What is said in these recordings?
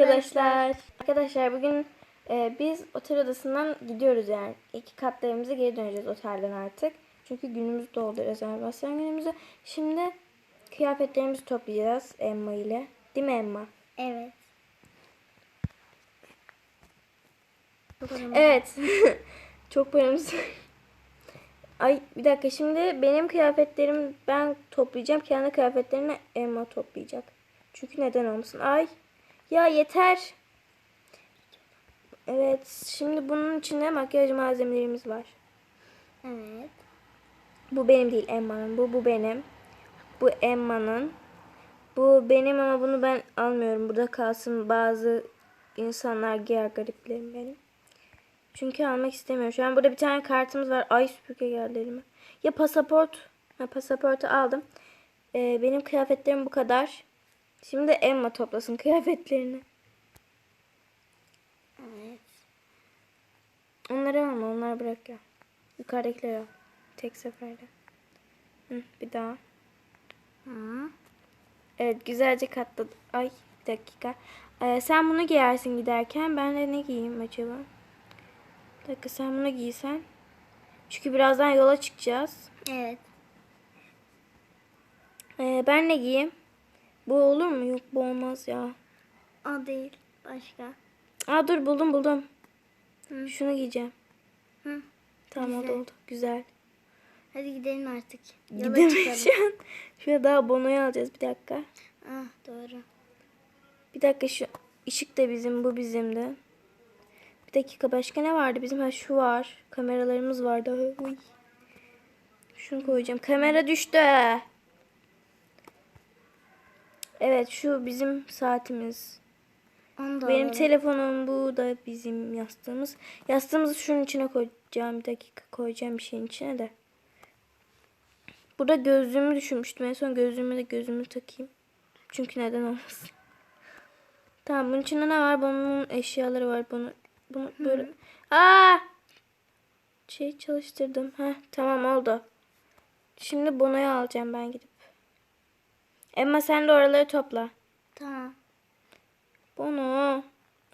arkadaşlar. Arkadaşlar bugün e, biz otel odasından gidiyoruz yani. İki katlı evimize geri döneceğiz otelden artık. Çünkü günümüz doldu rezervasyon günümüzü. Şimdi kıyafetlerimizi toplayacağız Emma ile. Değil mi Emma? Evet. Evet. Çok paramız. Ay bir dakika şimdi benim kıyafetlerimi ben toplayacağım. Kendi kıyafetlerini Emma toplayacak. Çünkü neden olmasın? Ay ya yeter. Evet şimdi bunun içinde makyaj malzemelerimiz var. Evet. Bu benim değil Emma'nın. Bu bu benim. Bu Emma'nın. Bu benim ama bunu ben almıyorum. Burada kalsın bazı insanlar giyer gariplerim benim. Çünkü almak istemiyorum. Şu an burada bir tane kartımız var. Ay süpürge geldi elime. Ya pasaport. Ha, pasaportu aldım. Ee, benim kıyafetlerim bu kadar. Şimdi Emma toplasın kıyafetlerini. Evet. Onları alma. Onları bırak ya. Yukarıdakileri al. Tek seferde. Hı, bir daha. Hı. Evet güzelce katladım. Ay bir dakika. Ee, sen bunu giyersin giderken. Ben de ne giyeyim acaba? Bir dakika sen bunu giysen. Çünkü birazdan yola çıkacağız. Evet. Ee, ben ne giyeyim? Bu olur mu? Yok bu olmaz ya. O değil. Başka. Aa dur buldum buldum. Hı. Şunu giyeceğim. Hı. Tamam o da Güzel. oldu. Güzel. Hadi gidelim artık. Yola Gidemeyiz şu an. Şuraya daha bonoyu alacağız bir dakika. Ah doğru. Bir dakika şu ışık da bizim bu bizim de. Bir dakika başka ne vardı bizim? Ha şu var. Kameralarımız vardı. Uy. Şunu koyacağım. Kamera düştü. Evet şu bizim saatimiz. Onu Benim alalım. telefonum bu da bizim yastığımız. Yastığımızı şunun içine koyacağım. Bir dakika koyacağım bir şeyin içine de. Burada gözlüğümü düşürmüştüm. En son gözlüğümü de gözümü takayım. Çünkü neden olmasın. Tamam bunun içinde ne var? Bunun eşyaları var. Bunu bunu böyle. Aa! Şey çalıştırdım. Heh, tamam oldu. Şimdi bonoyu alacağım ben gidip. Emma sen de oraları topla. Tamam. Bono.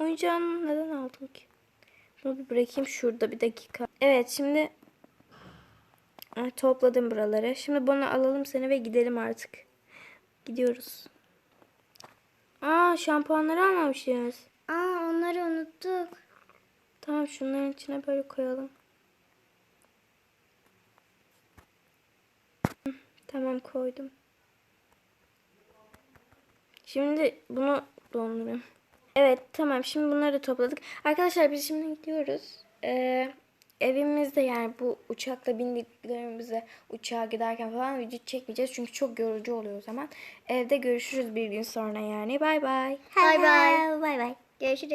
Oyuncağını neden aldın ki? Bunu bir bırakayım şurada bir dakika. Evet şimdi topladım buraları. Şimdi bunu alalım seni ve gidelim artık. Gidiyoruz. Aa şampuanları almamışız. Aa onları unuttuk. Tamam şunların içine böyle koyalım. Tamam koydum. Şimdi bunu donduruyorum. Evet tamam şimdi bunları da topladık. Arkadaşlar biz şimdi gidiyoruz. Ee, evimizde yani bu uçakla bindiklerimize uçağa giderken falan video çekmeyeceğiz. Çünkü çok yorucu oluyor o zaman. Evde görüşürüz bir gün sonra yani. Bay bay. Bay bay. Bay bay. Görüşürüz.